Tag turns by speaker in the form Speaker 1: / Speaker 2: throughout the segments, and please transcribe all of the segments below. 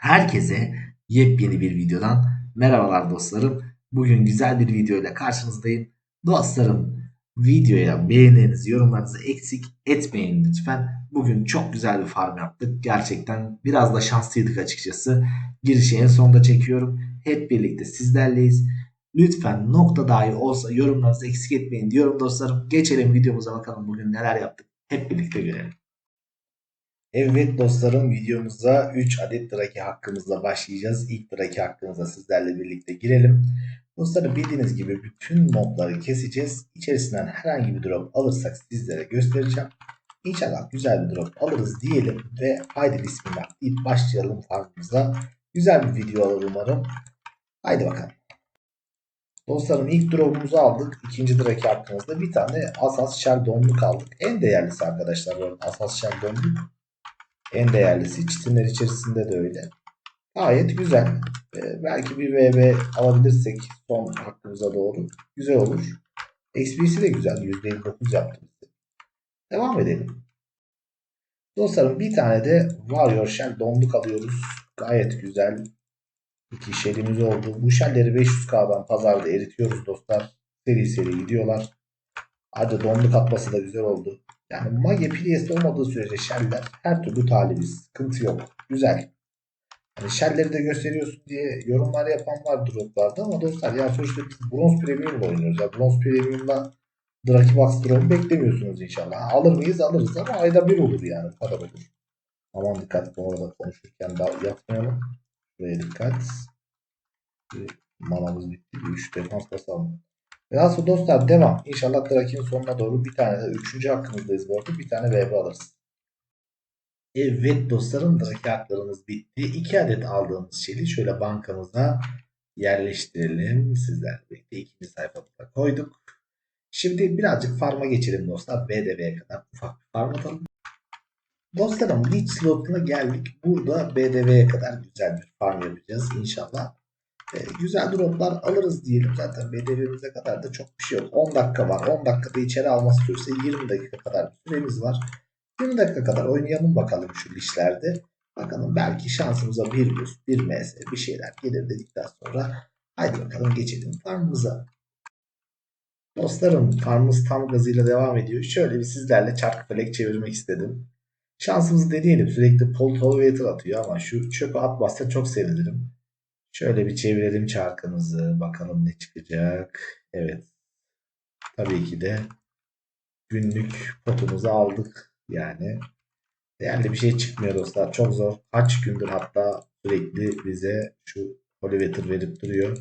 Speaker 1: Herkese yepyeni bir videodan merhabalar dostlarım. Bugün güzel bir video ile karşınızdayım. Dostlarım videoya beğenilerinizi, yorumlarınızı eksik etmeyin lütfen. Bugün çok güzel bir farm yaptık. Gerçekten biraz da şanslıydık açıkçası. Girişi en sonda çekiyorum. Hep birlikte sizlerleyiz. Lütfen nokta dahi olsa yorumlarınızı eksik etmeyin diyorum dostlarım. Geçelim videomuza bakalım bugün neler yaptık. Hep birlikte görelim. Evet dostlarım videomuza 3 adet draki hakkımızla başlayacağız. İlk draki hakkımıza sizlerle birlikte girelim. Dostlarım bildiğiniz gibi bütün mobları keseceğiz. İçerisinden herhangi bir drop alırsak sizlere göstereceğim. İnşallah güzel bir drop alırız diyelim ve haydi bismillah deyip başlayalım farmımıza. Güzel bir video alır umarım. Haydi bakalım. Dostlarım ilk drop'umuzu aldık. İkinci draki hakkımızda bir tane Asas Shell donluk aldık. En değerlisi arkadaşlar bu Asas Shell donluk. En değerlisi. Çitinler içerisinde de öyle. Gayet güzel. Ee, belki bir VB alabilirsek son hakkımıza doğru. Güzel olur. XP'si de güzel. %59 yaptı. Devam edelim. Dostlarım bir tane de Warrior Shell donluk alıyoruz. Gayet güzel. İki shellimiz oldu. Bu shellleri 500k'dan pazarda eritiyoruz dostlar. Seri seri gidiyorlar. Ayrıca donluk atması da güzel oldu. Yani Mage Priest olmadığı sürece sheller her türlü talibiz. Sıkıntı yok. Güzel. Yani shellleri de gösteriyorsun diye yorumlar yapan var droplarda ama dostlar ya sonuçta biz bronz premium'la oynuyoruz. Ya bronz premium'la Draki Box drop beklemiyorsunuz inşallah. Alır mıyız alırız ama ayda bir olur yani. Kadar olur. Aman dikkat bu arada konuşurken daha yapmayalım. Buraya dikkat. Manamız bitti. 3 defans basalım. Velhasıl dostlar devam. İnşallah Draki'nin sonuna doğru bir tane de 3. hakkımızdayız bu arada. Bir tane VB alırız. Evet dostlarım haklarımız bitti. 2 adet aldığımız şeyi şöyle bankamıza yerleştirelim. Sizlerle birlikte ikinci sayfamıza koyduk. Şimdi birazcık farma geçelim dostlar. BDV'ye kadar ufak bir farm atalım. Dostlarım lead slotuna geldik. Burada BDV'ye kadar güzel bir farm yapacağız inşallah. E, güzel droplar alırız diyelim. Zaten BDV'mize kadar da çok bir şey yok. 10 dakika var. 10 dakikada içeri alması sürse 20 dakika kadar süremiz var. 20 dakika kadar oynayalım bakalım şu lişlerde. Bakalım belki şansımıza bir boost, bir ms bir şeyler gelir dedikten sonra haydi bakalım geçelim farmımıza. Dostlarım farmımız tam gazıyla devam ediyor. Şöyle bir sizlerle çark felek çevirmek istedim. Şansımızı deneyelim. Sürekli Pol Tolvator atıyor ama şu çöpü atmazsa çok sevinirim. Şöyle bir çevirelim çarkımızı. Bakalım ne çıkacak. Evet. Tabii ki de günlük potumuzu aldık. Yani değerli bir şey çıkmıyor dostlar. Çok zor. Kaç gündür hatta sürekli bize şu Oliveter verip duruyor.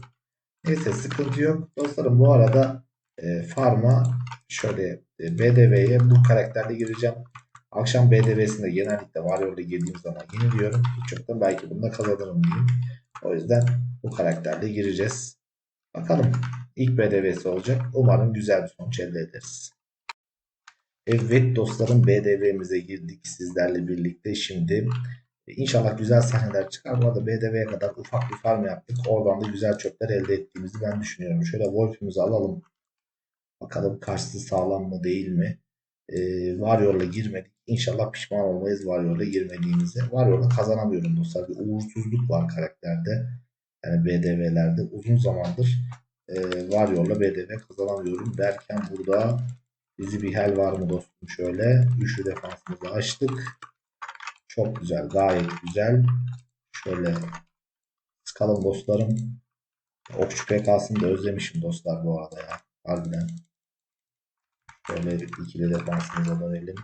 Speaker 1: Neyse sıkıntı yok. Dostlarım bu arada e, farma şöyle e, BDV'ye bu karakterle gireceğim. Akşam BDV'sinde genellikle Warrior'da girdiğim zaman yeniliyorum. Hiç yoktan belki bunda kazanırım diyeyim. O yüzden bu karakterle gireceğiz. Bakalım. ilk BDV'si olacak. Umarım güzel bir sonuç elde ederiz. Evet dostlarım BDV'mize girdik sizlerle birlikte. Şimdi inşallah güzel sahneler çıkar. Bu arada BDV'ye kadar ufak bir farm yaptık. Oradan da güzel çöpler elde ettiğimizi ben düşünüyorum. Şöyle Wolf'ümüzü alalım. Bakalım karşısı sağlam mı değil mi? Ee, Warrior'la girmedik. İnşallah pişman olmayız Warrior'la girmediğimize. Warrior'la kazanamıyorum dostlar. Bir uğursuzluk var karakterde. Yani BDV'lerde uzun zamandır e, Warrior'la BDV kazanamıyorum derken burada bizi bir hel var mı dostum şöyle. Üçlü defansımızı açtık. Çok güzel. Gayet güzel. Şöyle sıkalım dostlarım. Okçu PK'sını da özlemişim dostlar bu arada ya. Harbiden. Şöyle ikili defansımıza da verelim.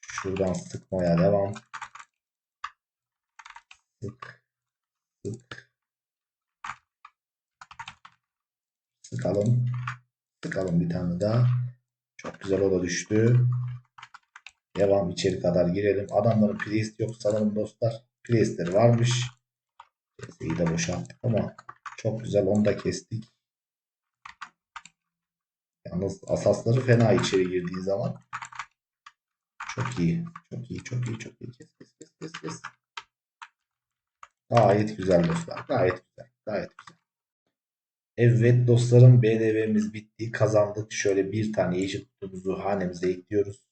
Speaker 1: Şuradan sıkmaya devam. Sık. Sık. Sıkalım. Sıkalım bir tane daha. Çok güzel o da düştü. Devam içeri kadar girelim. Adamların priest yok sanırım dostlar. Priestleri varmış. Keseyi de boşalttık ama çok güzel onu da kestik. Yalnız asasları fena içeri girdiği zaman. Çok iyi. Çok iyi. Çok iyi. Çok iyi. Kes kes kes kes kes. Gayet güzel dostlar. Gayet güzel. Gayet güzel. Evet dostlarım BDV'miz bitti. Kazandık. Şöyle bir tane yeşil kutumuzu hanemize ekliyoruz.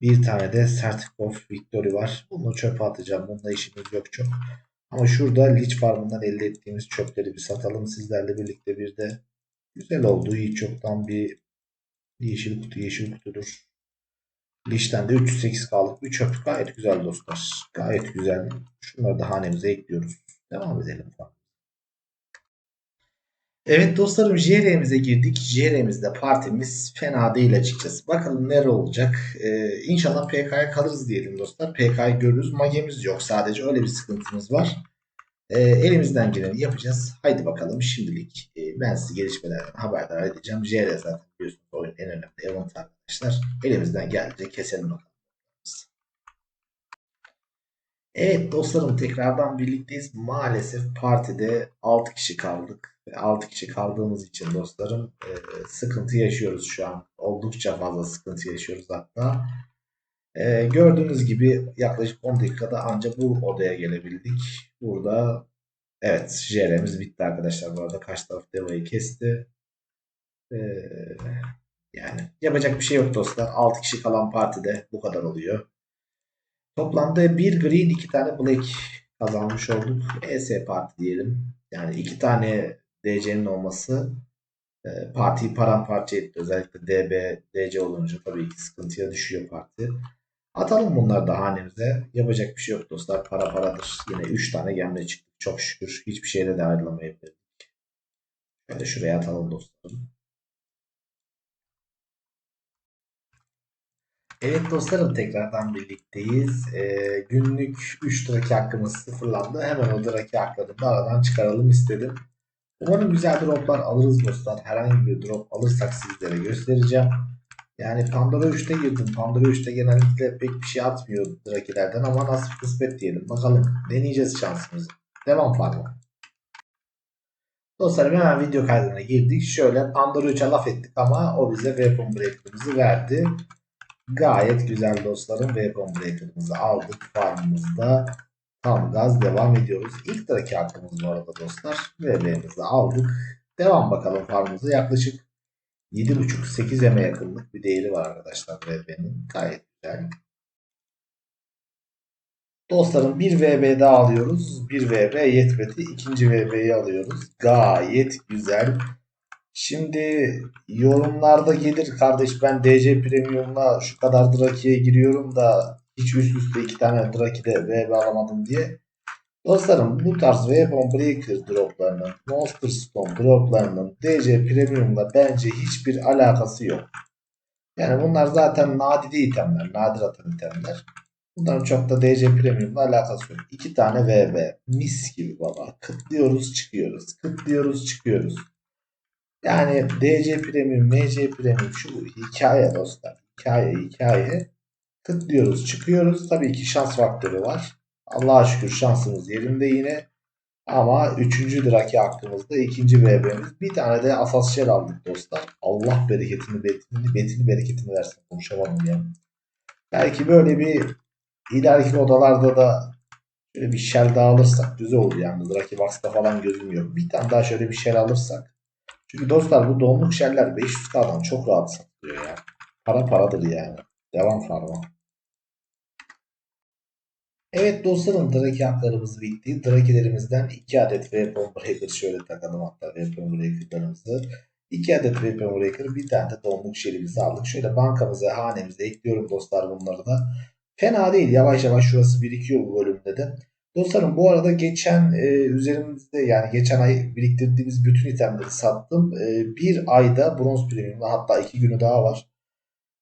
Speaker 1: Bir tane de Certificate of Victory var. Bunu çöpe atacağım. Bununla işimiz yok çok. Ama şurada Lich Farm'ından elde ettiğimiz çöpleri bir satalım sizlerle birlikte. Bir de güzel oldu. Hiç çoktan bir yeşil kutu yeşil kutudur. Lich'ten de 308 kaldık. Bir çöp gayet güzel dostlar. Gayet güzel. Şunları da hanemize ekliyoruz. Devam edelim. Evet dostlarım JR'mize girdik. JR'mizde partimiz fena değil açıkçası. Bakalım nere olacak. Ee, inşallah PK'ya kalırız diyelim dostlar. PK'yı görürüz. Magemiz yok sadece. Öyle bir sıkıntımız var. Ee, elimizden geleni yapacağız. Haydi bakalım şimdilik e, ben sizi gelişmelerden haberdar edeceğim. JR zaten biliyorsunuz oyun en önemli event arkadaşlar. Elimizden geldiğince keselim bakalım. Evet dostlarım tekrardan birlikteyiz. Maalesef partide 6 kişi kaldık. 6 kişi kaldığımız için dostlarım e, sıkıntı yaşıyoruz şu an. Oldukça fazla sıkıntı yaşıyoruz hatta. E, gördüğünüz gibi yaklaşık 10 dakikada ancak bu odaya gelebildik. Burada evet JR'miz bitti arkadaşlar. Bu arada kaç taraf devayı kesti. E, yani yapacak bir şey yok dostlar. 6 kişi kalan partide bu kadar oluyor. Toplamda bir green iki tane black kazanmış olduk. ES parti diyelim. Yani iki tane DC'nin olması e, partiyi paramparça etti. Özellikle DB, DC olunca tabii ki sıkıntıya düşüyor parti. Atalım bunları da hanemize. Yapacak bir şey yok dostlar. Para paradır. Yine 3 tane gemle çıktık. Çok şükür. Hiçbir şeyle de ayrılamayabilirdik. Şöyle şuraya atalım dostlarım. Evet dostlarım tekrardan birlikteyiz. Ee, günlük 3 draki hakkımız sıfırlandı. Hemen o draki haklarını da aradan çıkaralım istedim. Umarım güzel droplar alırız dostlar. Herhangi bir drop alırsak sizlere göstereceğim. Yani Pandora 3'te girdim. Pandora 3'te genellikle pek bir şey atmıyor drakilerden ama nasip kısmet diyelim. Bakalım deneyeceğiz şansımızı. Devam farmı. Dostlarım hemen video kaydına girdik. Şöyle Pandora 3'e laf ettik ama o bize Weapon Breaker'ımızı verdi. Gayet güzel dostlarım. Weapon Breaker'ımızı aldık. Farmımızda tam gaz devam ediyoruz. İlk draki hakkımız bu arada dostlar. VB'mizi aldık. Devam bakalım farmımıza. Yaklaşık 7.5-8 eme yakınlık bir değeri var arkadaşlar VB'nin. Gayet güzel. Dostlarım bir VB daha alıyoruz. Bir VB yetmedi. İkinci VB'yi alıyoruz. Gayet güzel. Şimdi yorumlarda gelir kardeş ben DC Premium'la şu kadar Draki'ye giriyorum da hiç üst üste iki tane Draki'de VB alamadım diye. Dostlarım bu tarz Weapon Breaker droplarının, Monster Stone droplarının DC Premium'la bence hiçbir alakası yok. Yani bunlar zaten nadide itemler, nadir atan itemler. Bunların çok da DC Premium'la alakası yok. İki tane VB. Mis gibi baba. Kıtlıyoruz çıkıyoruz. Kıtlıyoruz çıkıyoruz. Yani DC Premium, MC Premium şu hikaye dostlar. Hikaye hikaye. Tıklıyoruz çıkıyoruz. Tabii ki şans faktörü var. Allah'a şükür şansımız yerinde yine. Ama 3. draki hakkımızda ikinci BB'miz. Bir tane de asas şer aldık dostlar. Allah bereketini, betini, betini bereketini versin. Konuşamadım ya. Belki böyle bir ileriki odalarda da şöyle bir şer daha alırsak güzel olur yani. Draki Box'ta falan gözüm yok. Bir tane daha şöyle bir şer alırsak. Çünkü dostlar bu donluk şerler 500k'dan çok rahat satılıyor ya. Para paradır yani. Devam farma. Evet dostlarım Draki haklarımız bitti. Drakilerimizden 2 adet Weapon Breaker şöyle takalım hatta Weapon Breaker'larımızı. 2 adet Weapon Breaker bir tane de donluk şerimizi aldık. Şöyle bankamıza hanemize ekliyorum dostlar bunları da. Fena değil yavaş yavaş şurası birikiyor bu bölümde de. Dostlarım bu arada geçen e, üzerimizde yani geçen ay biriktirdiğimiz bütün itemleri sattım. E, bir ayda bronz premiumda hatta iki günü daha var.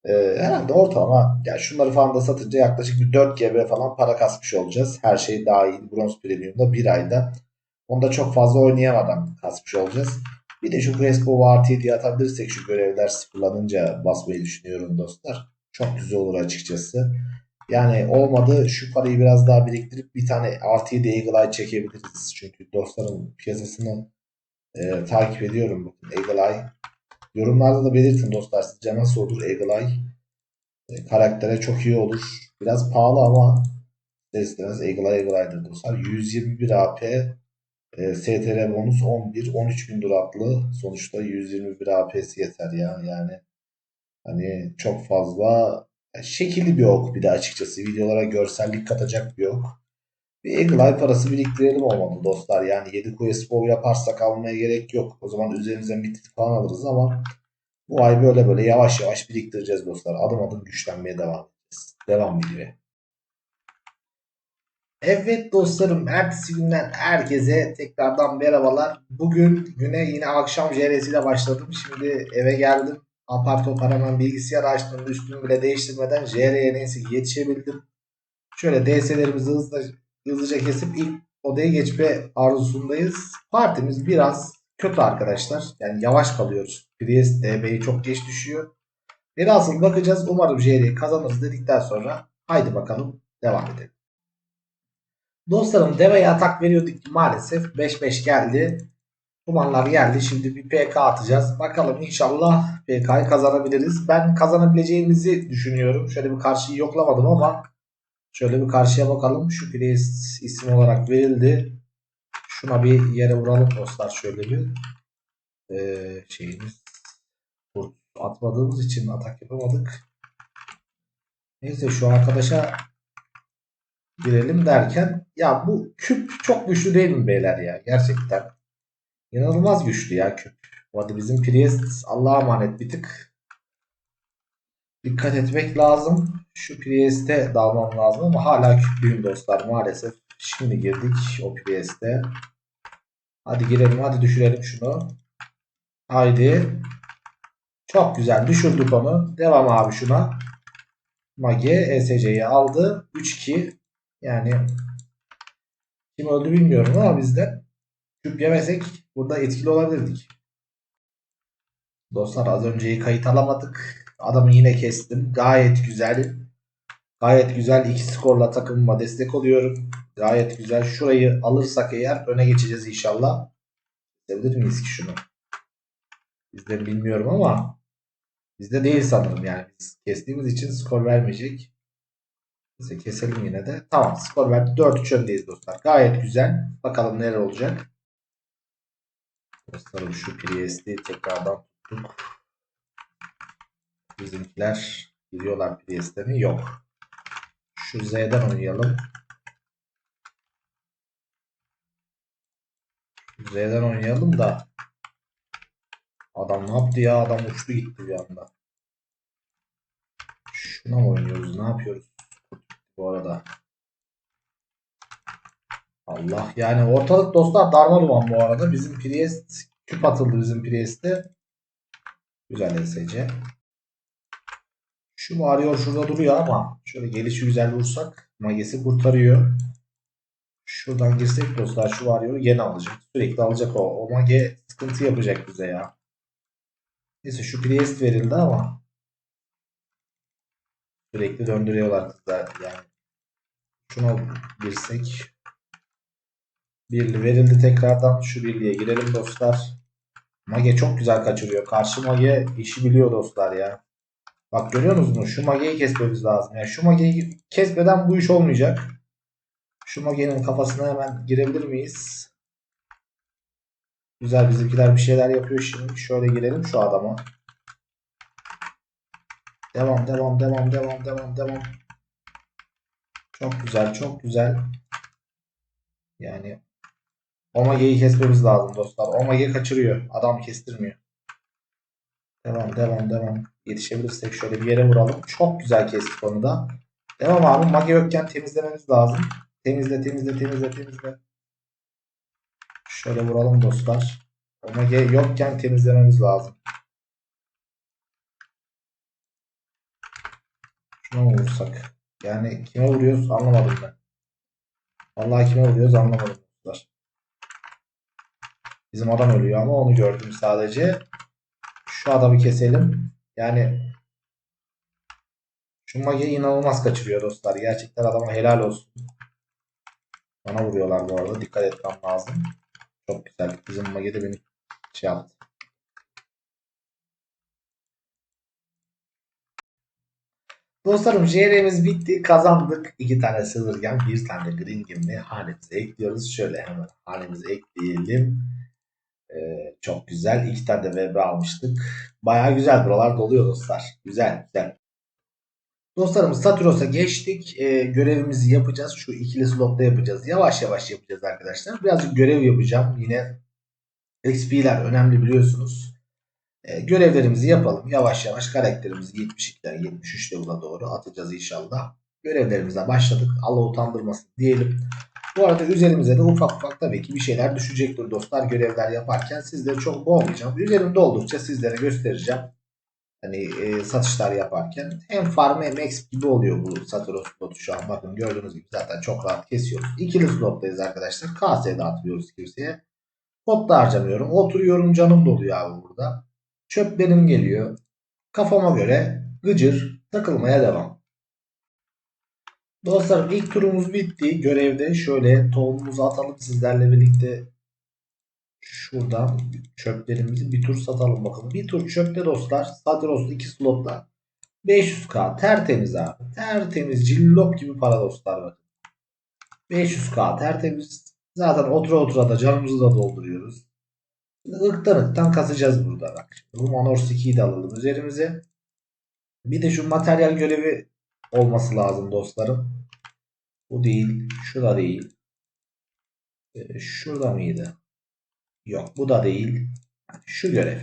Speaker 1: E, herhalde ortalama yani şunları falan da satınca yaklaşık bir 4 GB falan para kasmış olacağız. Her şey dahil bronz premiumda bir ayda. Onu da çok fazla oynayamadan kasmış olacağız. Bir de şu Crespo artı 7 atabilirsek şu görevler sıfırlanınca basmayı düşünüyorum dostlar. Çok güzel olur açıkçası. Yani olmadı şu parayı biraz daha biriktirip bir tane artı 7 Eagle Eye çekebiliriz. Çünkü dostlarım piyasasını e, takip ediyorum. Eagle Eye. Yorumlarda da belirtin dostlar sizce nasıl olur Eagle Eye. E, karaktere çok iyi olur. Biraz pahalı ama istemez Eagle Eye Eagle Eye'dir dostlar. 121 AP e, STR bonus 11 13 bin duraklı. Sonuçta 121 AP'si yeter ya. Yani hani çok fazla Yani şekilli bir ok bir de açıkçası. Videolara görsellik katacak bir ok. Bir Eagle parası biriktirelim olmadı dostlar. Yani 7 Quest Bow yaparsak almaya gerek yok. O zaman üzerimize mitik falan alırız ama bu ay böyle böyle yavaş yavaş biriktireceğiz dostlar. Adım adım güçlenmeye devam edeceğiz. Devam videoya. Evet dostlarım ertesi günden herkese tekrardan merhabalar. Bugün güne yine akşam JR'siyle başladım. Şimdi eve geldim. Apar topar hemen bilgisayar açtım. Üstümü bile değiştirmeden JR'ye neyse yetişebildim. Şöyle DS'lerimizi hızlıca, hızlıca kesip ilk odaya geçme arzusundayız. Partimiz biraz kötü arkadaşlar. Yani yavaş kalıyoruz. Priest DB'yi çok geç düşüyor. Velhasıl bakacağız. Umarım JR'yi kazanırız dedikten sonra haydi bakalım devam edelim. Dostlarım deveye atak veriyorduk ki maalesef 5-5 geldi. Kumanlar geldi. Şimdi bir PK atacağız. Bakalım inşallah PK'yı kazanabiliriz. Ben kazanabileceğimizi düşünüyorum. Şöyle bir karşıyı yoklamadım ama şöyle bir karşıya bakalım. Priest isim olarak verildi. Şuna bir yere vuralım dostlar şöyle bir. Ee, şeyimiz atmadığımız için atak yapamadık. Neyse şu arkadaşa girelim derken ya bu küp çok güçlü değil mi beyler ya gerçekten inanılmaz güçlü ya küp hadi bizim Priest Allah'a emanet bir tık dikkat etmek lazım. Şu Priest'e dalmam lazım ama hala küplüyüm dostlar maalesef. Şimdi girdik o Priest'e. Hadi girelim hadi düşürelim şunu. Haydi. Çok güzel düşürdük onu devam abi şuna. Mage ESC'yi aldı. 3-2 yani kim öldü bilmiyorum ama biz de küp yemesek burada etkili olabilirdik. Dostlar az önceyi kayıt alamadık. Adamı yine kestim. Gayet güzel. Gayet güzel. iki skorla takımıma destek oluyorum. Gayet güzel. Şurayı alırsak eğer öne geçeceğiz inşallah. Kesebilir miyiz ki şunu? Bizde bilmiyorum ama bizde değil sanırım yani. Biz kestiğimiz için skor vermeyecek. Neyse keselim yine de. Tamam skor verdi. 4-3 öndeyiz dostlar. Gayet güzel. Bakalım neler olacak. Dostlarım şu Priest'i tekrardan tuttuk. Bizimkiler giriyorlar Priest'e mi? Yok. Şu Z'den oynayalım. Z'den oynayalım da adam ne yaptı ya? Adam uçtu gitti bir anda. Şuna mı oynuyoruz? Ne yapıyoruz? bu arada. Allah yani ortalık dostlar darma bu arada. Bizim Priest küp atıldı bizim Priest'e. Güzel SC. Şu varıyor şurada duruyor ama şöyle gelişi güzel vursak magesi kurtarıyor. Şuradan girsek dostlar şu varıyor yine alacak. Sürekli alacak o. O mage sıkıntı yapacak bize ya. Neyse şu Priest verildi ama Sürekli döndürüyorlar kızlar yani. Şuna girsek. Birli verildi tekrardan. Şu birliğe girelim dostlar. Mage çok güzel kaçırıyor. Karşı Mage işi biliyor dostlar ya. Bak görüyorsunuz mu? Şu Mage'yi kesmemiz lazım. Yani şu Mage'yi kesmeden bu iş olmayacak. Şu Mage'nin kafasına hemen girebilir miyiz? Güzel bizimkiler bir şeyler yapıyor şimdi. Şöyle girelim şu adama. Devam devam devam devam devam devam. Çok güzel çok güzel. Yani Omega'yı kesmemiz lazım dostlar. Omega kaçırıyor. Adam kestirmiyor. Devam devam devam. Yetişebilirsek şöyle bir yere vuralım. Çok güzel kestik onu da. Devam abi. Mage yokken temizlememiz lazım. Temizle temizle temizle temizle. Şöyle vuralım dostlar. Omega yokken temizlememiz lazım. Şuna mı vursak? Yani kime vuruyoruz anlamadım ben. Vallahi kime vuruyoruz anlamadım. Bizim adam ölüyor ama onu gördüm sadece. Şu adamı keselim. Yani şu mage inanılmaz kaçırıyor dostlar. Gerçekten adama helal olsun. Bana vuruyorlar bu arada. Dikkat etmem lazım. Çok güzel. Bizim mage de beni şey yaptı. Dostlarım JR'miz bitti. Kazandık. iki tane Silvergen, bir tane Green Gem'li hanemize ekliyoruz. Şöyle hemen hanemize ekleyelim. Ee, çok güzel. İki tane de VB almıştık. Baya güzel. Buralar doluyor dostlar. Güzel güzel. Dostlarım Saturos'a geçtik. Ee, görevimizi yapacağız. Şu ikili slotta yapacağız. Yavaş yavaş yapacağız arkadaşlar. Birazcık görev yapacağım. Yine XP'ler önemli biliyorsunuz. Ee, görevlerimizi yapalım. Yavaş yavaş karakterimizi 72'den 73 level'a doğru atacağız inşallah. Görevlerimize başladık. Allah utandırmasın diyelim. Bu arada üzerimize de ufak ufak tabii ki bir şeyler düşecektir dostlar görevler yaparken. Sizleri çok boğmayacağım. Üzerimde oldukça sizlere göstereceğim. Hani e, satışlar yaparken hem farm hem exp gibi oluyor bu Satoru slotu şu an. Bakın gördüğünüz gibi zaten çok rahat kesiyoruz. İkili slottayız arkadaşlar. KS'ye dağıtmıyoruz kimseye. Pot da harcamıyorum. Oturuyorum canım doluyor abi burada. Çöp benim geliyor. Kafama göre gıcır takılmaya devam. Dostlarım ilk turumuz bitti. Görevde şöyle tohumumuzu atalım sizlerle birlikte. Şuradan çöplerimizi bir tur satalım bakalım. Bir tur çöpte dostlar. Sadros 2 slotla. 500k tertemiz abi. Tertemiz cillop gibi para dostlar bakın. 500k tertemiz. Zaten otura otura da canımızı da dolduruyoruz. Irktan ırktan kasacağız burada bak. Bu Manor 2'yi de alalım üzerimize. Bir de şu materyal görevi olması lazım dostlarım. Bu değil. Şu da değil. Ee, şurada mıydı? Yok bu da değil. Şu görev.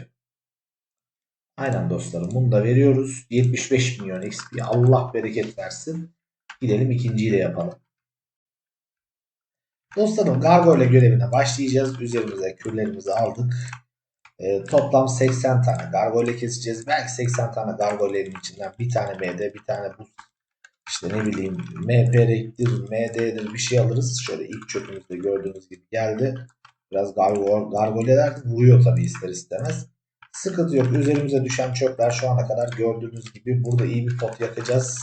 Speaker 1: Aynen dostlarım bunu da veriyoruz. 75 milyon XP. Allah bereket versin. Gidelim ikinciyi de yapalım. Dostlarım Gargoyle görevine başlayacağız. Üzerimize küllerimizi aldık. Ee, toplam 80 tane Gargoyle keseceğiz. Belki 80 tane Gargoyle'nin içinden bir tane MD, bir tane buz işte ne bileyim MPR'dir, MD'dir bir şey alırız. Şöyle ilk çöpümüzde gördüğünüz gibi geldi. Biraz gargo, gargoleler vuruyor tabii ister istemez. Sıkıntı yok. Üzerimize düşen çöpler şu ana kadar gördüğünüz gibi burada iyi bir pot yakacağız.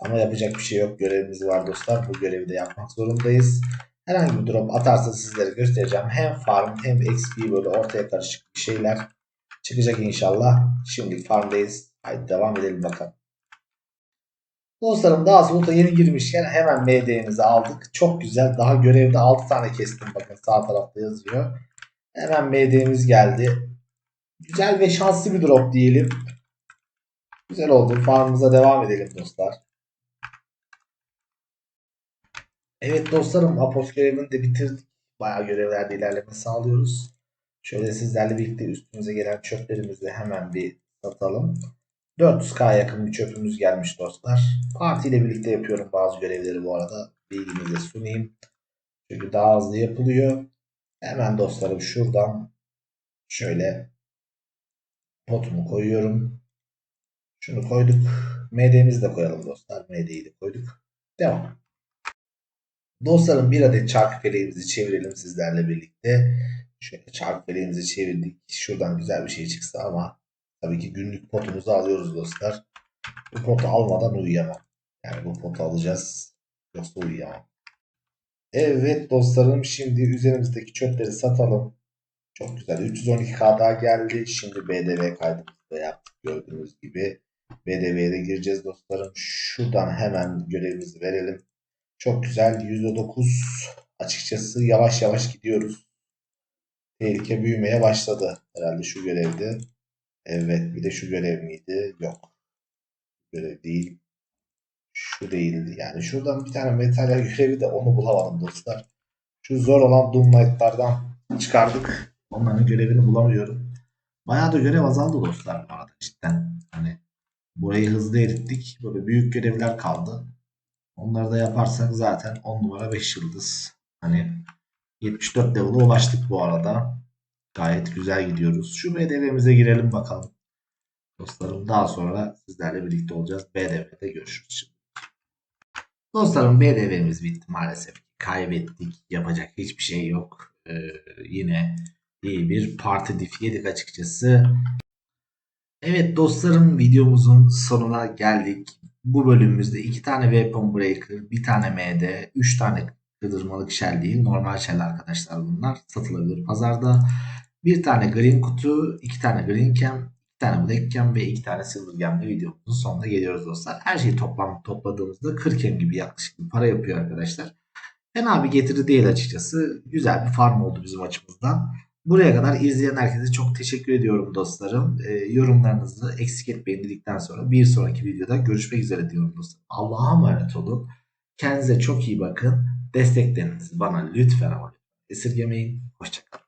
Speaker 1: Ama yapacak bir şey yok. Görevimiz var dostlar. Bu görevi de yapmak zorundayız. Herhangi bir drop atarsa sizlere göstereceğim. Hem farm hem XP böyle ortaya karışık bir şeyler çıkacak inşallah. Şimdi farmdayız. Haydi devam edelim bakalım. Dostlarım daha slota yeni girmişken hemen MD'mizi aldık. Çok güzel. Daha görevde 6 tane kestim. Bakın sağ tarafta yazıyor. Hemen MD'miz geldi. Güzel ve şanslı bir drop diyelim. Güzel oldu. Farmımıza devam edelim dostlar. Evet dostlarım Apos görevini de bitirdik. Bayağı görevlerde ilerleme sağlıyoruz. Şöyle sizlerle birlikte üstümüze gelen çöplerimizi hemen bir satalım. 400k yakın bir çöpümüz gelmiş dostlar. Parti ile birlikte yapıyorum bazı görevleri bu arada. Bilginize sunayım. Çünkü daha hızlı yapılıyor. Hemen dostlarım şuradan şöyle potumu koyuyorum. Şunu koyduk. MD'mizi de koyalım dostlar. MD'yi de koyduk. Devam. Dostlarım bir adet çark feleğimizi çevirelim sizlerle birlikte. Şöyle çark feleğimizi çevirdik. Şuradan güzel bir şey çıksa ama Tabii ki günlük potumuzu alıyoruz dostlar. Bu potu almadan uyuyamam. Yani bu potu alacağız. Yoksa uyuyamam. Evet dostlarım şimdi üzerimizdeki çöpleri satalım. Çok güzel. 312k daha geldi. Şimdi BDV kaydımızı da yaptık gördüğünüz gibi. BDV'ye de gireceğiz dostlarım. Şuradan hemen görevimizi verelim. Çok güzel. %9 açıkçası yavaş yavaş gidiyoruz. Tehlike büyümeye başladı. Herhalde şu görevde. Evet bir de şu görev miydi? Yok. Görev değil. Şu değildi. Yani şuradan bir tane materyal görevi de onu bulamadım dostlar. Şu zor olan Doom çıkardık. Onların görevini bulamıyorum. Bayağı da görev azaldı dostlar bu arada cidden. Hani burayı hızlı erittik. Böyle büyük görevler kaldı. Onları da yaparsak zaten 10 numara 5 yıldız. Hani 74 level'a ulaştık bu arada. Gayet güzel gidiyoruz. Şu BDV'mize girelim bakalım. Dostlarım daha sonra sizlerle birlikte olacağız. BDV'de görüşürüz şimdi. Dostlarım BDV'miz bitti maalesef. Kaybettik. Yapacak hiçbir şey yok. Ee, yine iyi bir parti dif yedik açıkçası. Evet dostlarım videomuzun sonuna geldik. Bu bölümümüzde iki tane Weapon Breaker, bir tane MD, üç tane kırdırmalık shell değil normal shell arkadaşlar bunlar satılabilir pazarda. Bir tane green kutu, iki tane green cam, iki tane black cam ve iki tane silver camlı videomuzun sonuna geliyoruz dostlar. Her şeyi toplam topladığımızda 40 cam gibi yaklaşık bir para yapıyor arkadaşlar. Fena bir getiri değil açıkçası. Güzel bir farm oldu bizim açımızdan. Buraya kadar izleyen herkese çok teşekkür ediyorum dostlarım. E, yorumlarınızı eksik etmeyin dedikten sonra bir sonraki videoda görüşmek üzere diyorum dostlarım. Allah'a emanet olun. Kendinize çok iyi bakın. Desteklerinizi bana lütfen ama esirgemeyin. Hoşçakalın.